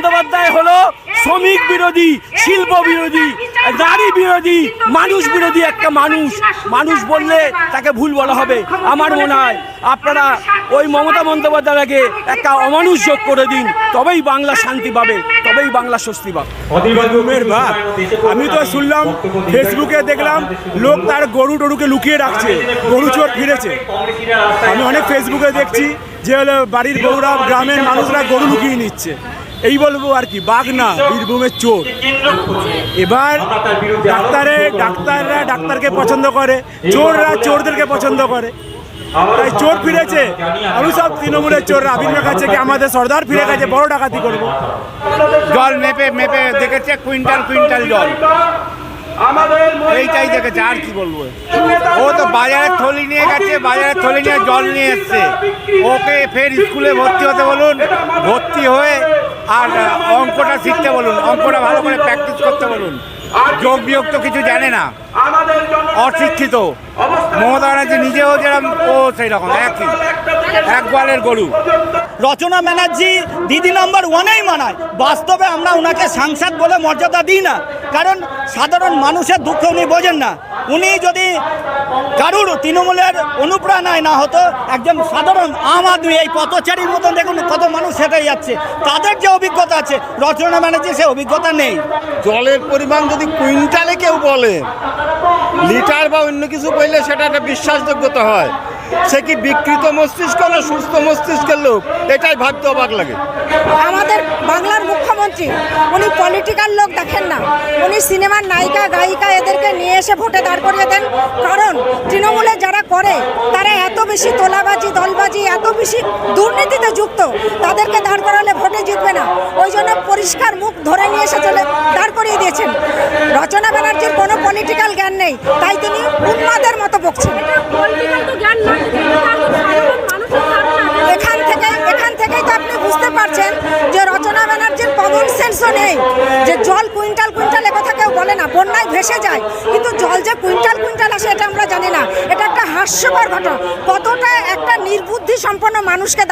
বন্দ্যোপাধ্যায় হলো শ্রমিক বিরোধী, শিল্প বিরোধী, নারী বিরোধী, মানুষ বিরোধী একটা মানুষ। মানুষ বললে তাকে ভুল বলা হবে। আমার মনে হয় আপনারা ওই মমতা বন্দ্যোপাধ্যায়কে একটা অমানুষ যোগ করে দিন, তবেই বাংলা শান্তি পাবে, তবেই বাংলা স্বস্তি পাবে। ভাত আমি তো শুনলাম ফেসবুকে দেখলাম, লোক তার গরু টরুকে লুকিয়ে রাখছে, গরু চোর ফিরেছে। আমি অনেক ফেসবুকে দেখছি যে বাড়ির গরুরা গ্রামের মানুষরা গরু লুকিয়ে নিচ্ছে। এই বলব আর কি, বাঘ না, বীরভূমের চোর। এবার ডাক্তারে, ডাক্তাররা ডাক্তারকে পছন্দ করে, চোররা চোরদেরকে পছন্দ করে। তাই চোর ফিরেছে আমি সব তৃণমূলের চোর আবির কাছে কি আমাদের সর্দার ফিরে গেছে, বড় ডাকাতি করব। জল মেপে মেপে দেখেছে, কুইন্টাল কুইন্টাল জল। এইটাই দেখেছে, আর কি বলব। ও তো বাজারের থলি নিয়ে গেছে বাজারের থলি নিয়ে জল নিয়ে এসছে। ওকে ফের স্কুলে ভর্তি হতে বলুন, ভর্তি হয়ে আর অঙ্কটা শিখতে বলুন, অঙ্কটা ভালো করে প্র্যাকটিস করতে বলুন। যোগ বিয়োগ তো কিছু জানে না। অশিক্ষিত। মমতা ব্যানার্জি নিজেও যেরকম ও সেই রকম একই। এক গোয়ালের গরু। রচনা ব্যানার্জি দিদি নম্বর ওয়ানেই মানায়। বাস্তবে আমরা ওনাকে সাংসদ বলে মর্যাদা দিই না। কারণ সাধারণ মানুষের দুঃখ উনি বোঝেন না। উনি যদি কারুর তৃণমূলের অনুপ্রেরণায় না হতো, একজন সাধারণ আম আদমি এই পথচারীর মতন দেখুন কত মানুষ হেঁটে যাচ্ছে। তাদের যে অভিজ্ঞতা আছে, রচনা ব্যানার্জি সে অভিজ্ঞতা নেই। জলের পরিমাণ যদি কুইন্টালে কেউ বলে, লিটার বা অন্য কিছু বললে সেটা একটা বিশ্বাসযোগ্যতা হয়। সে কি বিকৃত মস্তিষ্ক না সুস্থ মস্তিষ্কের লোক? এটাই ভাবতে অবাক লাগে। আমাদের বাংলার মুখ্যমন্ত্রী উনি পলিটিক্যাল লোক দেখেন না। উনি সিনেমার নায়িকা গায়িকা এদেরকে নিয়ে এসে ভোটে দাঁড় করিয়ে দেন। কারণ তৃণমূলে যারা করে তারা এত বেশি তোলাবাজি দলবাজি এত বেশি দুর্নীতিতে যুক্ত তাদেরকে দাঁড় করালে ভোটে জিতবে না। ওই জন্য পরিষ্কার মুখ ধরে নিয়ে এসে চলে দাঁড় করিয়ে দিয়েছেন। রচনা ব্যানার্জির কোনো পলিটিক্যাল জ্ঞান নেই তাই তিনি উন্মাদের মতো বকছেন। এখান থেকে, এখান থেকেই তো আপনি বুঝতে পারছেন যে রচনা ব্যানার্জির কমন সেন্সও নেই, যে জল কুইন্টাল কেউ বলে না, বন্যায় ভেসে যায়, কিন্তু জল যে কুইন্টাল কুইন্টাল আমরা জানি না, এটা একটা হাস্যকর ঘটনা, কতটা একটা নির্বুদ্ধি সম্পন্ন মানুষকে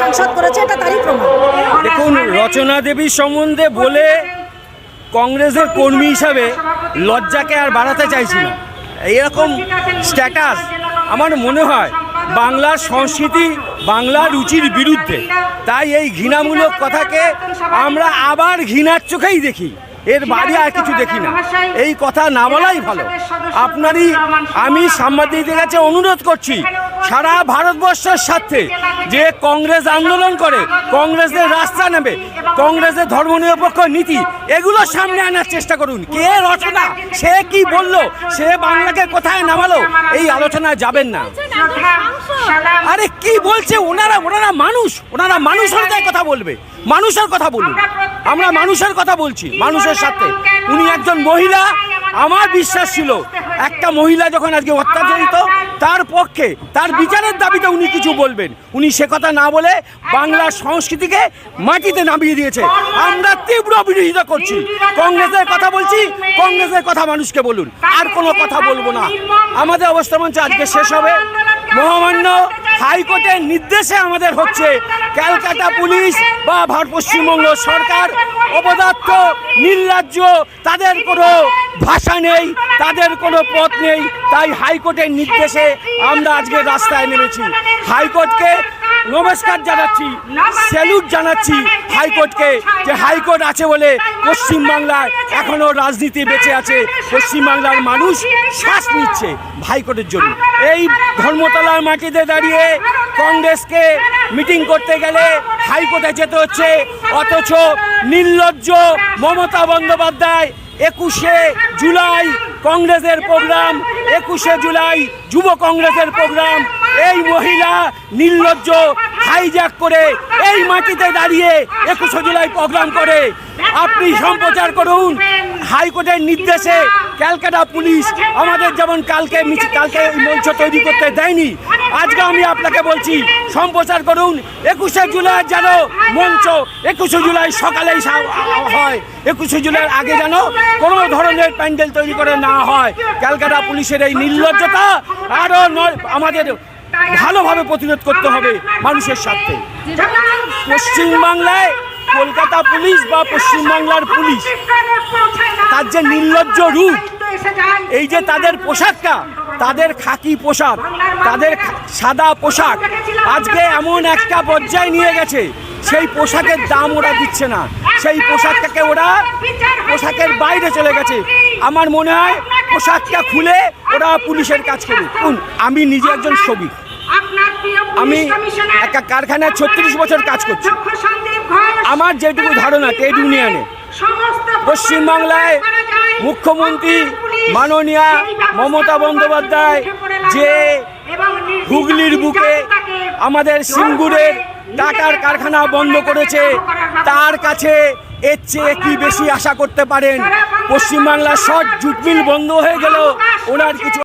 সাংসদ করেছে এটা দেখুন, রচনা সম্বন্ধে বলে কংগ্রেসের কর্মী হিসাবে লজ্জাকে আর বাড়াতে চাইছি না। এরকম স্ট্যাটাস আমার মনে হয় বাংলার সংস্কৃতি, বাংলা রুচির বিরুদ্ধে। তাই এই ঘৃণামূলক কথাকে আমরা আবার ঘৃণার চোখেই দেখি। এর বাড়ি আর কিছু দেখি না। এই কথা না বলাই ভালো। আপনারই আমি সাংবাদিকদের কাছে অনুরোধ করছি সারা ভারতবর্ষের স্বার্থে যে কংগ্রেস আন্দোলন করে কংগ্রেসের রাস্তা নেবে কংগ্রেসের ধর্মনিরপেক্ষ নীতি এগুলো সামনে আনার চেষ্টা করুন। কে রচনা? সে কি বলল? সে বাংলাকে কোথায় নামালো? এই আলোচনায় যাবেন না। আরে কি বলছে? ওনারা ওনারা মানুষ। ওনারা মানুষ অনুযায়ী কথা বলবে। মানুষের কথা বলুন। আমরা মানুষের কথা বলছি মানুষের সাথে উনি একজন মহিলা আমার বিশ্বাস ছিল একটা মহিলা যখন আজকে অত্যাচারিত তার পক্ষে তার বিচারের দাবিতে উনি কিছু বলবেন। উনি সে কথা না বলে বাংলার সংস্কৃতিকে মাটিতে নামিয়ে দিয়েছে। আমরা তীব্র বিরোধিতা করছি। কংগ্রেসের কথা বলছি কংগ্রেসের কথা মানুষকে বলুন। আর কোনো কথা বলব না। আমাদের অবস্থা মঞ্চ আজকে শেষ হবে। মহামান্য হাইকোর্টের নির্দেশে আমাদের হচ্ছে ক্যালকাটা পুলিশ বা ভারত পশ্চিমবঙ্গ সরকার অপদার্থ, নির্লজ্জ, তাদের কোনো ভাষা নেই, তাদের কোনো পথ নেই, তাই হাইকোর্টের নির্দেশে আমরা আজকে রাস্তায় নেমেছি। হাইকোর্টকে নমস্কার জানাচ্ছি, স্যালুট জানাচ্ছি হাইকোর্টকে যে হাইকোর্ট আছে বলে পশ্চিমবাংলায় এখনও রাজনীতি বেঁচে আছে, পশ্চিমবাংলার মানুষ শ্বাস নিচ্ছে হাইকোর্টের জন্য। এই ধর্মতলার মাটিতে দাঁড়িয়ে কংগ্রেসকে মিটিং করতে গেলে হাইকোর্টে যেতে হচ্ছে। অথচ নির্লজ্জ মমতা বন্দ্যোপাধ্যায় একুশে জুলাই কংগ্রেসের প্রোগ্রাম, একুশে জুলাই যুব কংগ্রেসের প্রোগ্রাম। এই মহিলা নির্লজ্জ হাইজ্যাক করে এই মাটিতে দাঁড়িয়ে একুশে জুলাই প্রোগ্রাম করে। আপনি সম্প্রচার করুন হাইকোর্টের নির্দেশে ক্যালকাটা পুলিশ আমাদের যেমন কালকে কালকে মঞ্চ তৈরি করতে দেয়নি, আজকে আমি আপনাকে বলছি, সম্প্রচার করুন, একুশে জুলাই যেন মঞ্চ, একুশে জুলাই সকালেই হয়, একুশে জুলাইয়ের আগে যেন কোনো ধরনের প্যান্ডেল তৈরি করে না হয়। ক্যালকাটা পুলিশের এই নির্লজ্জতা আরও আমাদের ভালোভাবে প্রতিরোধ করতে হবে মানুষের স্বার্থে। পশ্চিমবাংলায় কলকাতা পুলিশ বা পশ্চিমবাংলার পুলিশ তার যে নির্লজ্জ রূপ এই যে তাদের পোশাকটা তাদের খাকি পোশাক তাদের সাদা পোশাক আজকে এমন একটা পর্যায়ে নিয়ে গেছে সেই পোশাকের দাম ওরা দিচ্ছে না। সেই পোশাকটাকে ওরা পোশাকের বাইরে চলে গেছে। আমার মনে হয় পোশাকটা খুলে ওরা পুলিশের কাজ করুক। শুন, আমি নিজে একজন শ্রমিক আমি একটা কারখানায় ছত্রিশ বছর কাজ করছি। আমার যেটুকু ধারণা ট্রেড ইউনিয়নে পশ্চিমবাংলায় মুখ্যমন্ত্রী মাননীয়া মমতা বন্দ্যোপাধ্যায় যে হুগলির বুকে আমাদের সিঙ্গুরের টাটার কারখানা বন্ধ করেছে তার কাছে এর চেয়ে কি বেশি আশা করতে পারেন? পশ্চিমবাংলার সব জুট মিল বন্ধ হয়ে গেল ওনার কিছু